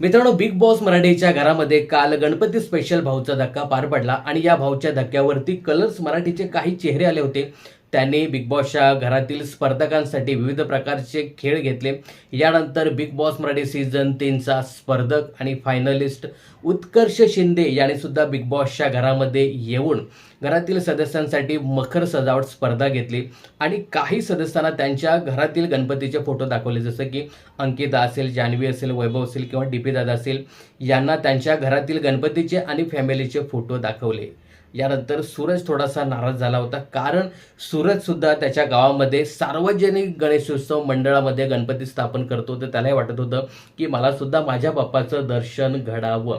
मित्रांनो big boss मराठीच्या घरामध्ये काल गणपती स्पेशल भाऊचा धक्का पार पडला आणि या भाऊच्या धक्क्यावरती कलर्स मराठीचे काही चेहरे आले होते. त्यांनी बिग बॉसच्या घरातील स्पर्धकांसाठी विविध प्रकारचे खेळ घेतले. यानंतर बिग बॉस मराठी सीझन तीनचा स्पर्धक आणि फायनलिस्ट उत्कर्ष शिंदे याने सुद्धा बिग बॉसच्या घरामध्ये येऊन घरातील सदस्यांसाठी मखर सजावट स्पर्धा घेतली. आणि काही सदस्यांना त्यांच्या घरातील गणपतीचे फोटो दाखवले जसं की अंकिता असेल जान्हवी असेल वैभव असेल किंवा डी पी दादा असेल यांना त्यांच्या घरातील गणपतीचे आणि फॅमिलीचे फोटो दाखवले. यानंतर सूरज थोडासा नाराज झाला होता. कारण सूरज सुद्धा त्याच्या गावामध्ये सार्वजनिक गणेशोत्सव मंडळामध्ये गणपती स्थापन करतो. तर त्यालाही वाटत होतं की मला सुद्धा माझ्या बाप्पाचं दर्शन घडावं.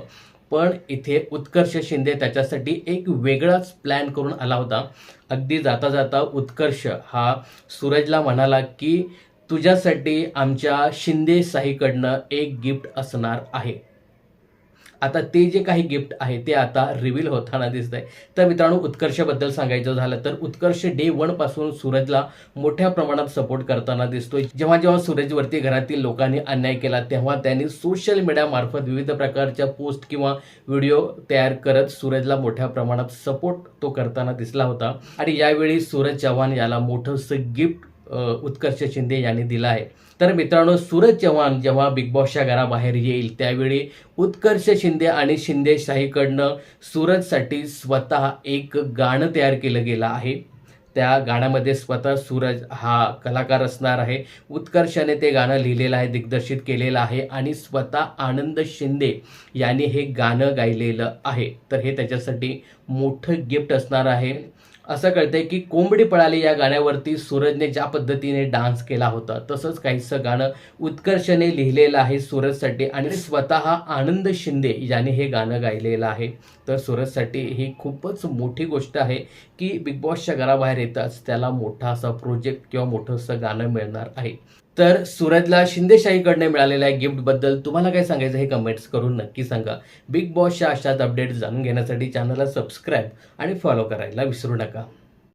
पण इथे उत्कर्ष शिंदे त्याच्यासाठी एक वेगळाच प्लॅन करून आला होता. अगदी जाता जाता उत्कर्ष हा सूरजला म्हणाला की तुझ्यासाठी आमच्या शिंदे साईकडनं एक गिफ्ट असणार आहे. आता ते जे काही गिफ्ट आहे ते आता रिव्हील होताना दिसत आहे तर मित्रांनो उत्कर्षबद्दल सांगायचं झालं तर उत्कर्ष डे वनपासून सूरजला मोठ्या प्रमाणात सपोर्ट करताना दिसतोय. जेव्हा जेव्हा सूरजवरती घरातील लोकांनी अन्याय केला तेव्हा त्यांनी सोशल मीडियामार्फत विविध प्रकारच्या पोस्ट किंवा व्हिडिओ तयार करत सूरजला मोठ्या प्रमाणात सपोर्ट तो करताना दिसला होता. आणि यावेळी सूरज चव्हाण याला मोठंसं गिफ्ट उत्कर्ष शिंदे यांनी दिला आहे तर मित्रांनो सूरज चव्हाण जेव्हा बिग बॉसच्या घराबाहेर येईल त्यावेळी उत्कर्ष शिंदे आणि शिंदे शाहीकडनं सूरजसाठी स्वतः एक गाणं तयार केलं गेलं आहे. त्या गाण्यामध्ये स्वतः सूरज हा कलाकार असणार आहे. उत्कर्षाने ते गाणं लिहिलेलं आहे दिग्दर्शित केलेलं आहे आणि स्वतः आनंद शिंदे यांनी हे गाणं गायलेलं आहे. तर हे त्याच्यासाठी मोठं गिफ्ट असणार आहे. असं कळतंय की कोंबडी पळाली या गाण्यावरती सूरजने ज्या पद्धतीने डान्स केला होता तसंच काहीसं गाणं उत्कर्षने लिहिलेलं आहे सूरजसाठी आणि स्वतः आनंद शिंदे याने हे गाणं गायलेलं आहे. तर सूरजसाठी ही खूपच मोठी गोष्ट आहे की बिग बॉसच्या घराबाहेर येताच त्याला मोठा असा प्रोजेक्ट किंवा मोठं असं गाणं मिळणार आहे. तर सूरजला शिंदेशाहीकडनं मिळालेल्या गिफ्टबद्दल तुम्हाला काय सांगायचं हे कमेंट्स करून नक्की सांगा. बिग बॉसच्या अशाच अपडेट जाणून घेण्यासाठी चॅनलला सबस्क्राईब आणि फॉलो करायला विसरू नका.